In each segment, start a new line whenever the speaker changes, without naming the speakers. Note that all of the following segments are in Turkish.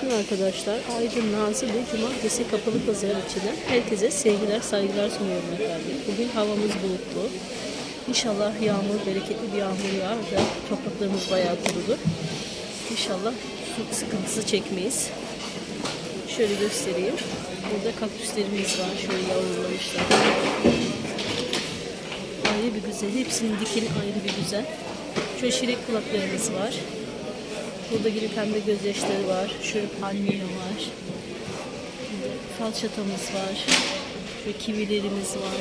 Günaydın arkadaşlar. Aydın Nazilli Cumartesi Kapalı Pazar içinden herkese sevgiler, saygılar sunuyorum efendim. Bugün havamız bulutlu. İnşallah yağmur, bereketli bir yağmur yağar da topraklarımız bayağı kurudur. İnşallah su sıkıntısı çekmeyiz. Şöyle göstereyim. Burada kaktüslerimiz var. Şöyle yavrulamışlar. Ayrı bir güzel. Hepsinin dikeni ayrı bir güzel. Şöyle şirek kulaklarımız var. Burada yine pembe gözyaşları var. Şöyle palmiye var. Falçatamız var. Şöyle kivilerimiz var.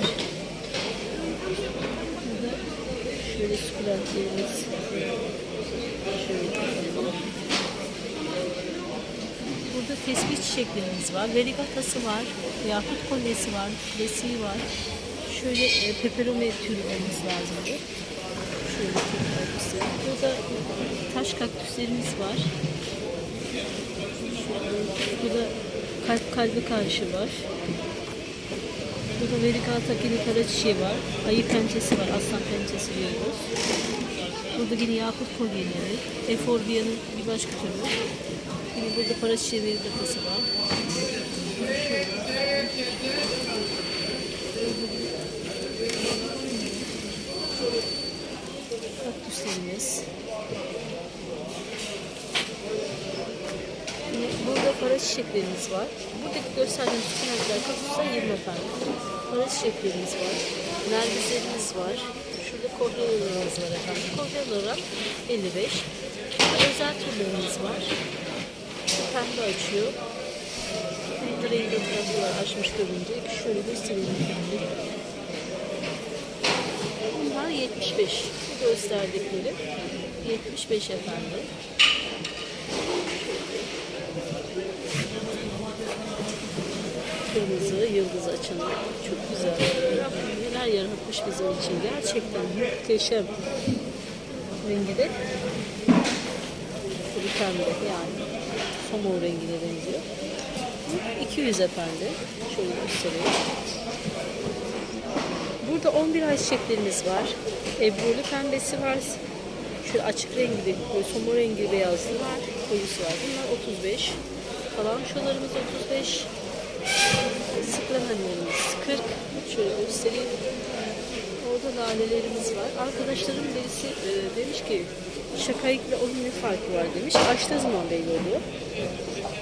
Burada şöyle sukulentlerimiz. Şöyle. Burada tespih çiçeklerimiz var. Verigatası var. Yakut kolyesi var. Klasiği var. Şöyle e, peperome türü olması lazımdır. Şöyle göstereyim. Burada taş kaktüslerimiz var. Burada kalp kalbi karşı var. Burada verigata yine kara çiçeği var. Ayı pençesi var. Aslan pençesi diyoruz. Burada yine yakut kolyeleri. Eforbia'nın bir başka türü. Yine burada para çiçeği verigatası var. Kaktüslerimiz. Yine Burada para çiçeklerimiz var. Buradaki gösterdiğim sukulentler kaktüsler 20 efendim. Para çiçeklerimiz var. Nergislerimiz var. Şurada kordiyalarımız var efendim. Kordiyalara 55. Burada özel türlerimiz var. Pembe açıyor. Rengi tarafı var açmış görünce. Şöyle göstereyim efendim. Bunlar 75. Bu gösterdikleri 75 efendim. Kırmızı yıldız açanı. Çok güzel. Rabbim neler yaratmış bizim için. Gerçekten muhteşem. Rengi de bu pembe yani. Somon rengine benziyor. Bu 200 efendim. Şöyle göstereyim. Burada 11 ay çiçeklerimiz var. Ebruli pembesi var. Şöyle açık rengi böyle somon rengi beyazlı var. Koyusu var. Bunlar 35. Kalan şolarımız 35. Sıklamalarımız 40. Şöyle göstereyim. Orada lalelerimiz var. Arkadaşlarım birisi e, demiş ki şakayıkla onun ne farkı var demiş. Açtığı zaman belli oluyor.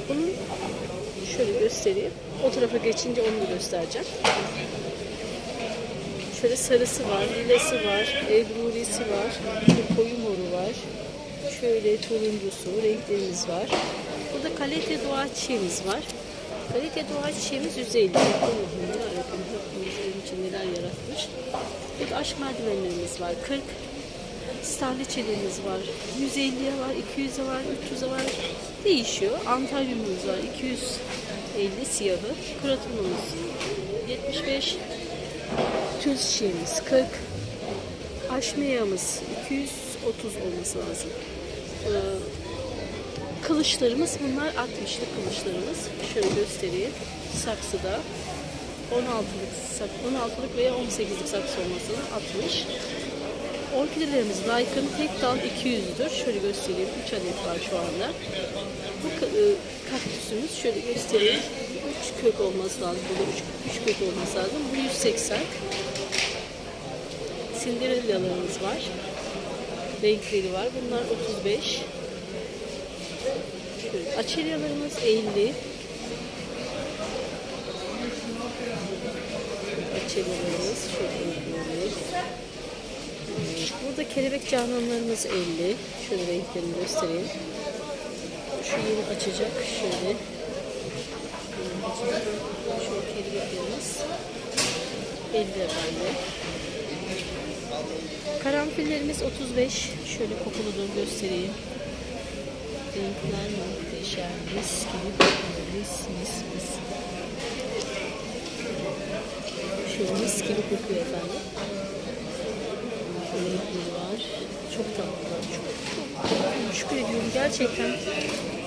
Bunun şöyle göstereyim. O tarafa geçince onu da göstereceğim. Şöyle sarısı var, lilası var, ebrurisi var, koyu moru var. Şöyle turuncusu, renklerimiz var. Burada kalite doğa çiçeğimiz var. Kalite doğa çiçeğimiz 150. Allah'ım yarabbim Rabbimiz benim için neler yaratmış. Burada aşk merdivenlerimiz var. 40. Starliçelerimiz var. 150'ye var, 200'e var, 300'e var. Değişiyor. Antalyumuz var. 250 siyahı. Kratonumuz 75. Tül çiçeğimiz 40. Aşmeyamız 230 olması lazım. Ee, kılıçlarımız bunlar 60'lık kılıçlarımız. Şöyle göstereyim. Saksıda 16'lık sak 16'lık veya 18'lik saksı olması lazım. 60. Orkidelerimiz Like'ın tek dal 200'dür. Şöyle göstereyim. 3 adet var şu anda. Bu e, kaktüsümüz şöyle göstereyim. 3 kök olması lazım. Burada 3 kök olması lazım. Bu 180. Cinderellalarımız var. Renkleri var. Bunlar 35. Şöyle, Açelyalarımız 50. Açelyalarımız şöyle renkleri. Burada kelebek cananlarımız 50. Şöyle renklerini göstereyim. Şu yeni açacak. Şöyle. Şöyle kelebeklerimiz 50 efendim. Karanfillerimiz 35. Şöyle kokuludur göstereyim. Renkler muhteşem. Mis gibi kokuyor. Mis mis mis. Şöyle mis gibi kokuyor efendim. Renkleri var. Çok tatlılar. Çok, çok şükür ediyorum. Gerçekten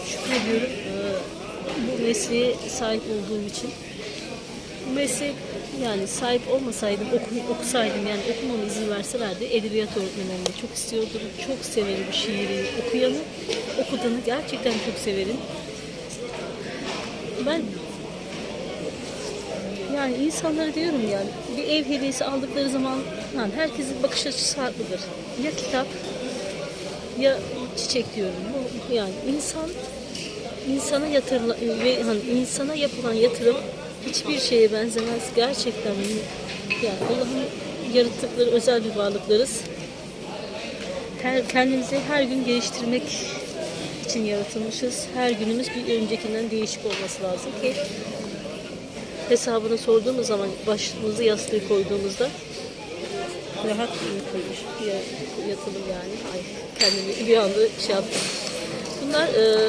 şükür ediyorum. Ee, bu mesleğe sahip olduğum için. Meslek yani sahip olmasaydım, oku, okusaydım yani okumama izin verselerdi edebiyat öğretmenliğini çok istiyordum. Çok severim şiiri, okuyanı, okudanı gerçekten çok severim. Ben yani insanlara diyorum yani bir ev hediyesi aldıkları zaman yani herkesin bakış açısı farklıdır. Ya kitap ya çiçek diyorum. Yani insan insana yatırılan ve hani insana yapılan yatırım hiçbir şeye benzemez. Gerçekten yani Allah'ın yarattıkları özel bir varlıklarız. Her, kendimizi her gün geliştirmek için yaratılmışız. Her günümüz bir öncekinden değişik olması lazım ki hesabını sorduğumuz zaman başımızı yastığı koyduğumuzda rahat uyku ya- yatalım yani. Ay kendimi bir anda şey yaptım. Bunlar e,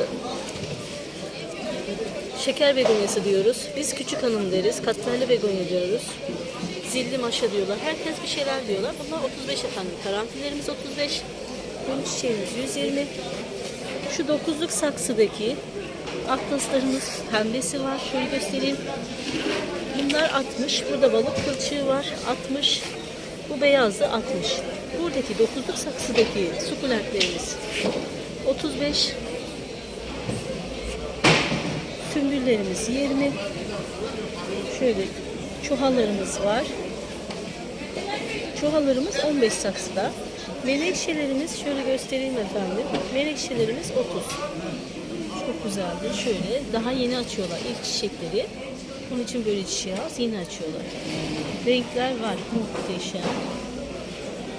şeker begonyası diyoruz. Biz küçük hanım deriz. Katmerli begonya diyoruz. Zilli maşa diyorlar. Herkes bir şeyler diyorlar. Bunlar 35 efendim. Karanfillerimiz 35. Gül çiçeğimiz 120. Şu dokuzluk saksıdaki atlaslarımız pembesi var. Şöyle göstereyim. Bunlar 60. Burada balık kılçığı var. 60. Bu beyazdı 60. Buradaki dokuzluk saksıdaki sukulentlerimiz 35. Sümbüllerimiz 20. Şöyle çuhalarımız var. Çuhalarımız 15 saksıda. Menekşelerimiz şöyle göstereyim efendim. Menekşelerimiz 30. Çok güzeldir. Şöyle daha yeni açıyorlar ilk çiçekleri. Onun için böyle çiçeği az yeni açıyorlar. Renkler var muhteşem.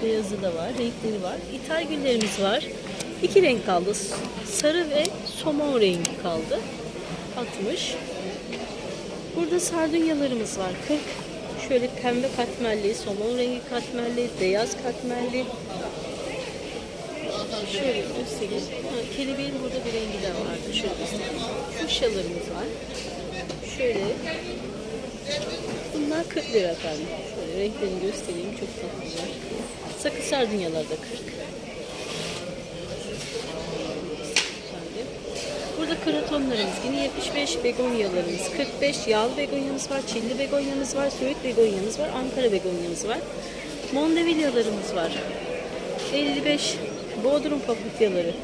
Beyazı da var, renkleri var. İthal güllerimiz var. İki renk kaldı. Sarı ve somon rengi kaldı. 60. Burada sardunyalarımız var. 40. Şöyle pembe katmerli, somon rengi katmerli, beyaz katmerli. Şöyle göstereyim. Kelebeğin burada bir rengi de vardı. Şöyle göstereyim. Fuşyalarımız var. Şöyle. Bunlar 40 lira efendim. Şöyle renklerini göstereyim. Çok tatlılar. Sakız sardunyalar da 40. Efendim. Burada kratonlarımız yine 75, begonyalarımız 45, yağlı begonyamız var, çilli begonyamız var, söğüt begonyamız var, Ankara begonyamız var. Mondevilyalarımız var. 55 Bodrum papatyaları.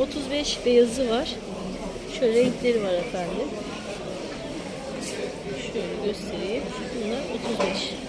35 beyazı var. Şöyle renkleri var efendim. Şöyle göstereyim. Bunlar 35.